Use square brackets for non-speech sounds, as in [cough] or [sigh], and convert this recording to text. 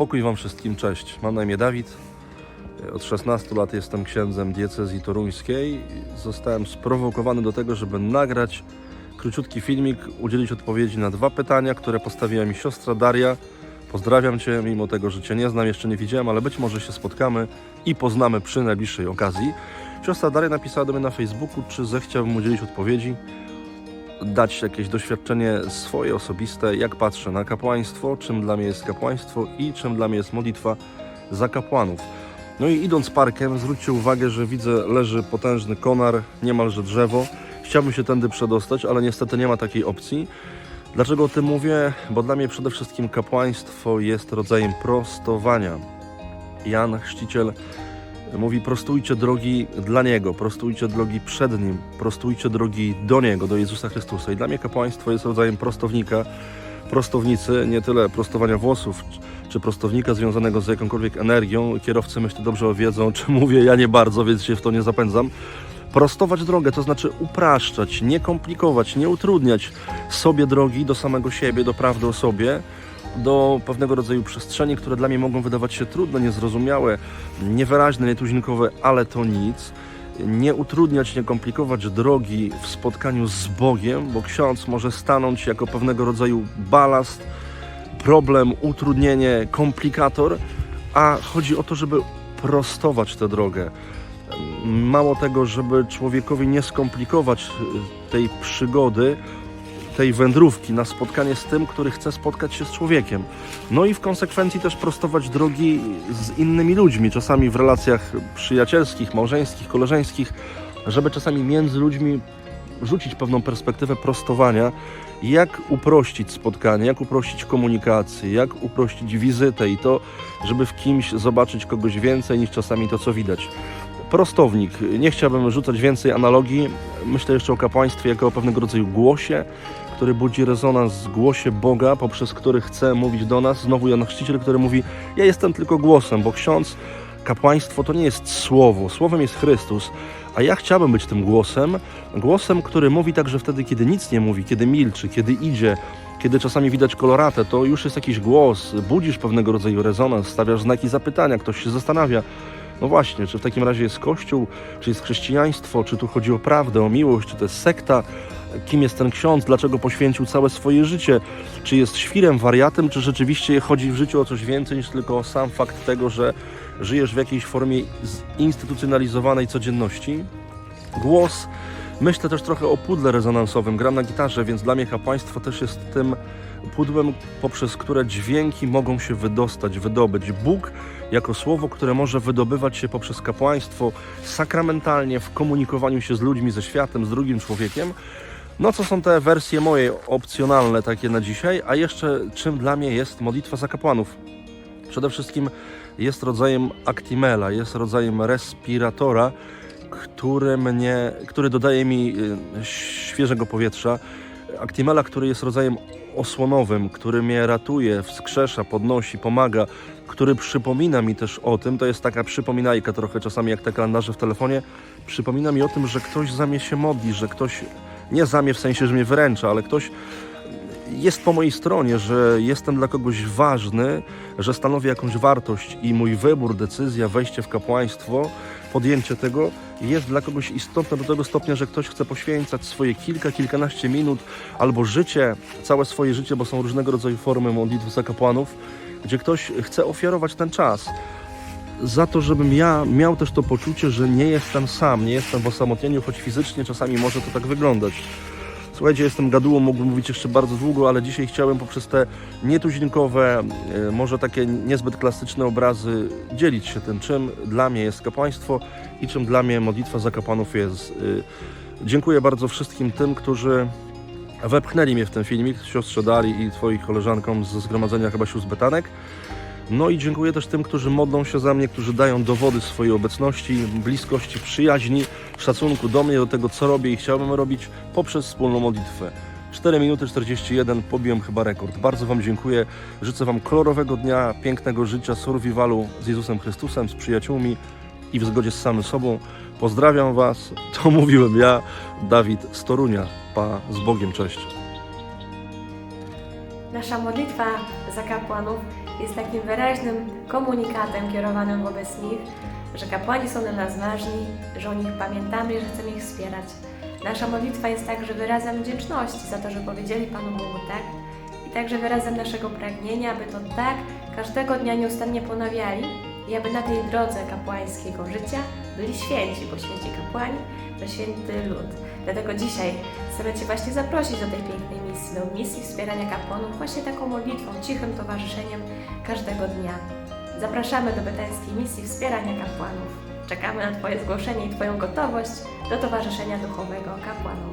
Pokój Wam wszystkim, cześć. Mam na imię Dawid. Od 16 lat jestem księdzem diecezji toruńskiej. Zostałem sprowokowany do tego, żeby nagrać króciutki filmik, udzielić odpowiedzi na dwa pytania, które postawiła mi siostra Daria. Pozdrawiam Cię, mimo tego, że Cię nie znam, jeszcze nie widziałem, ale być może się spotkamy i poznamy przy najbliższej okazji. Siostra Daria napisała do mnie na Facebooku, czy zechciałbym udzielić odpowiedzi dać jakieś doświadczenie swoje, osobiste, jak patrzę na kapłaństwo, czym dla mnie jest kapłaństwo i czym dla mnie jest modlitwa za kapłanów. No i idąc parkiem, zwróćcie uwagę, że widzę, leży potężny konar, niemalże drzewo. Chciałbym się tędy przedostać, ale niestety nie ma takiej opcji. Dlaczego o tym mówię? Bo dla mnie przede wszystkim kapłaństwo jest rodzajem prostowania. Jan Chrzciciel Mówi, prostujcie drogi dla Niego, prostujcie drogi przed Nim, prostujcie drogi do Niego, do Jezusa Chrystusa. I dla mnie kapłaństwo jest rodzajem prostownika, prostownicy, nie tyle prostowania włosów, czy- prostownika związanego z jakąkolwiek energią. Kierowcy myślę dobrze wiedzą, czy mówię, ja nie bardzo, więc się w to nie zapędzam. Prostować drogę, to znaczy upraszczać, nie komplikować, nie utrudniać sobie drogi do samego siebie, do prawdy o sobie, do pewnego rodzaju przestrzeni, które dla mnie mogą wydawać się trudne, niezrozumiałe, niewyraźne, nietuzinkowe, ale to nic. Nie utrudniać, nie komplikować drogi w spotkaniu z Bogiem, bo ksiądz może stanąć jako pewnego rodzaju balast, problem, utrudnienie, komplikator, a chodzi o to, żeby prostować tę drogę. Mało tego, żeby człowiekowi nie skomplikować tej przygody, tej wędrówki na spotkanie z tym, który chce spotkać się z człowiekiem. No i w konsekwencji też prostować drogi z innymi ludźmi, czasami w relacjach przyjacielskich, małżeńskich, koleżeńskich, żeby czasami między ludźmi rzucić pewną perspektywę prostowania, jak uprościć spotkanie, jak uprościć komunikację, jak uprościć wizytę i to, żeby w kimś zobaczyć kogoś więcej niż czasami to, co widać. Prostownik. Nie chciałbym rzucać więcej analogii. Myślę jeszcze o kapłaństwie jako o pewnego rodzaju głosie, który budzi rezonans w głosie Boga, poprzez który chce mówić do nas. Znowu Jan Chrzciciel, który mówi, ja jestem tylko głosem, bo ksiądz, kapłaństwo to nie jest słowo, słowem jest Chrystus, a ja chciałbym być tym głosem, głosem, który mówi także wtedy, kiedy nic nie mówi, kiedy milczy, kiedy idzie, kiedy czasami widać koloratę, to już jest jakiś głos, budzisz pewnego rodzaju rezonans, stawiasz znaki zapytania, ktoś się zastanawia, no właśnie, czy w takim razie jest Kościół, czy jest chrześcijaństwo, czy tu chodzi o prawdę, o miłość, czy to jest sekta, kim jest ten ksiądz, dlaczego poświęcił całe swoje życie, czy jest świrem, wariatem, czy rzeczywiście chodzi w życiu o coś więcej niż tylko o sam fakt tego, że żyjesz w jakiejś formie zinstytucjonalizowanej codzienności. Głos, myślę też trochę o pudle rezonansowym, gram na gitarze, więc dla mnie kapłaństwo też jest tym pudłem, poprzez które dźwięki mogą się wydostać, wydobyć. Bóg jako słowo, które może wydobywać się poprzez kapłaństwo sakramentalnie w komunikowaniu się z ludźmi, ze światem, z drugim człowiekiem. No co są te wersje moje opcjonalne takie na dzisiaj, a jeszcze czym dla mnie jest modlitwa za kapłanów. Przede wszystkim jest rodzajem actimela, jest rodzajem respiratora, który, mnie, który dodaje mi y, świeżego powietrza. Actimela, który jest rodzajem osłonowym, który mnie ratuje, wskrzesza, podnosi, pomaga, który przypomina mi też o tym, to jest taka przypominajka trochę czasami jak te kalendarze w telefonie, przypomina mi o tym, że ktoś za mnie się modli, że ktoś, nie za mnie w sensie, że mnie wyręcza, ale ktoś jest po mojej stronie, że jestem dla kogoś ważny, że stanowi jakąś wartość i mój wybór, decyzja, wejście w kapłaństwo, podjęcie tego jest dla kogoś istotne do tego stopnia, że ktoś chce poświęcać swoje kilka, kilkanaście minut albo życie, całe swoje życie, bo są różnego rodzaju formy modlitwy za kapłanów, gdzie ktoś chce ofiarować ten czas za to, żebym ja miał też to poczucie, że nie jestem sam, nie jestem w osamotnieniu, choć fizycznie czasami może to tak wyglądać. Słuchajcie, jestem gadułą, mógłbym mówić jeszcze bardzo długo, ale dzisiaj chciałem poprzez te nietuzinkowe, e, może takie niezbyt klasyczne obrazy dzielić się tym, czym dla mnie jest kapłaństwo i czym dla mnie modlitwa za kapłanów jest. E, Dziękuję bardzo wszystkim tym, którzy wepchnęli mnie w ten filmik, siostrze Dali i Twoich koleżankom ze zgromadzenia chyba sióstr Betanek. No i dziękuję też tym, którzy modlą się za mnie, którzy dają dowody swojej obecności, bliskości, przyjaźni, szacunku do mnie, do tego, co robię i chciałbym robić poprzez wspólną modlitwę. 4 minuty 41, pobiłem chyba rekord. Bardzo Wam dziękuję. Życzę Wam kolorowego dnia, pięknego życia, survivalu z Jezusem Chrystusem, z przyjaciółmi i w zgodzie z samym sobą. Pozdrawiam Was. To [laughs] mówiłem ja, Dawid z Torunia. Pa, z Bogiem, cześć. Nasza modlitwa za kapłanów jest takim wyraźnym komunikatem kierowanym wobec nich, że kapłani są dla nas ważni, że o nich pamiętamy i że chcemy ich wspierać. Nasza modlitwa jest także wyrazem wdzięczności za to, że powiedzieli Panu Bogu tak i także wyrazem naszego pragnienia, aby to tak każdego dnia nieustannie ponawiali i aby na tej drodze kapłańskiego życia byli święci, bo święci kapłani to święty lud. Dlatego dzisiaj chcemy Cię właśnie zaprosić do tej pięknej misji, do misji wspierania kapłanów, właśnie taką modlitwą, cichym towarzyszeniem każdego dnia. Zapraszamy do betańskiej misji wspierania kapłanów. Czekamy na Twoje zgłoszenie i Twoją gotowość do towarzyszenia duchowego kapłanom.